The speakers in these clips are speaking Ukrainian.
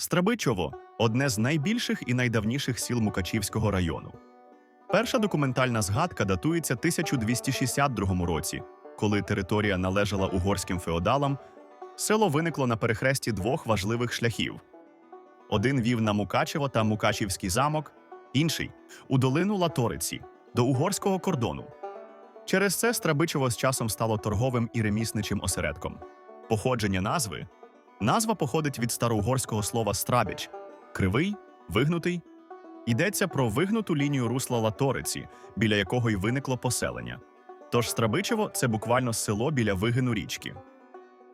Страбичово одне з найбільших і найдавніших сіл Мукачівського району. Перша документальна згадка датується 1262 році, коли територія належала угорським феодалам. Село виникло на перехресті двох важливих шляхів: один вів на Мукачево та Мукачівський замок, інший у долину Латориці до угорського кордону. Через це Страбичево з часом стало торговим і ремісничим осередком. Походження назви назва походить від староугорського слова страбіч кривий, вигнутий. Йдеться про вигнуту лінію русла Латориці, біля якого й виникло поселення. Тож Страбичево це буквально село біля вигину річки.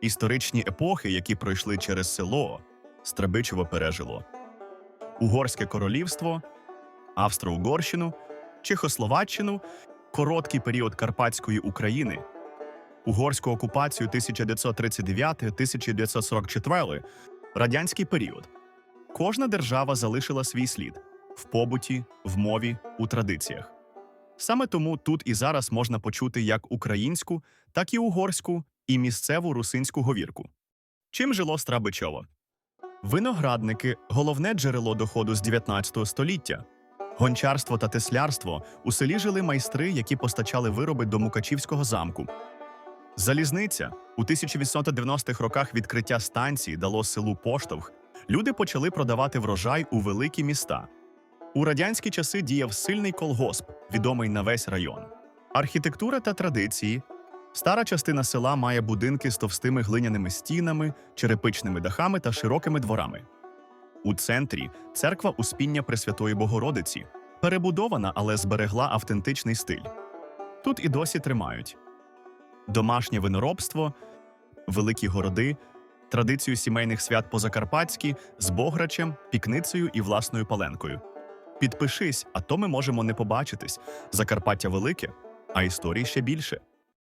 Історичні епохи, які пройшли через село, Страбичево пережило Угорське королівство, Австро-Угорщину, Чехословаччину, короткий період Карпатської України, угорську окупацію 1939-1944, радянський період. Кожна держава залишила свій слід в побуті, в мові, у традиціях. Саме тому тут і зараз можна почути як українську, так і угорську, і місцеву русинську говірку. Чим жило Страбичово? Виноградники головне джерело доходу з 19 століття. Гончарство та теслярство у селі жили майстри, які постачали вироби до Мукачівського замку. Залізниця у 1890-х роках відкриття станції дало селу поштовх. Люди почали продавати врожай у великі міста. У радянські часи діяв сильний колгосп, відомий на весь район. Архітектура та традиції. Стара частина села має будинки з товстими глиняними стінами, черепичними дахами та широкими дворами. У центрі церква Успіння Пресвятої Богородиці, перебудована, але зберегла автентичний стиль. Тут і досі тримають домашнє виноробство, великі городи, традицію сімейних свят по-закарпатськи з бограчем, пікницею і власною паленкою. Підпишись, а то ми можемо не побачитись. Закарпаття велике, а історій ще більше.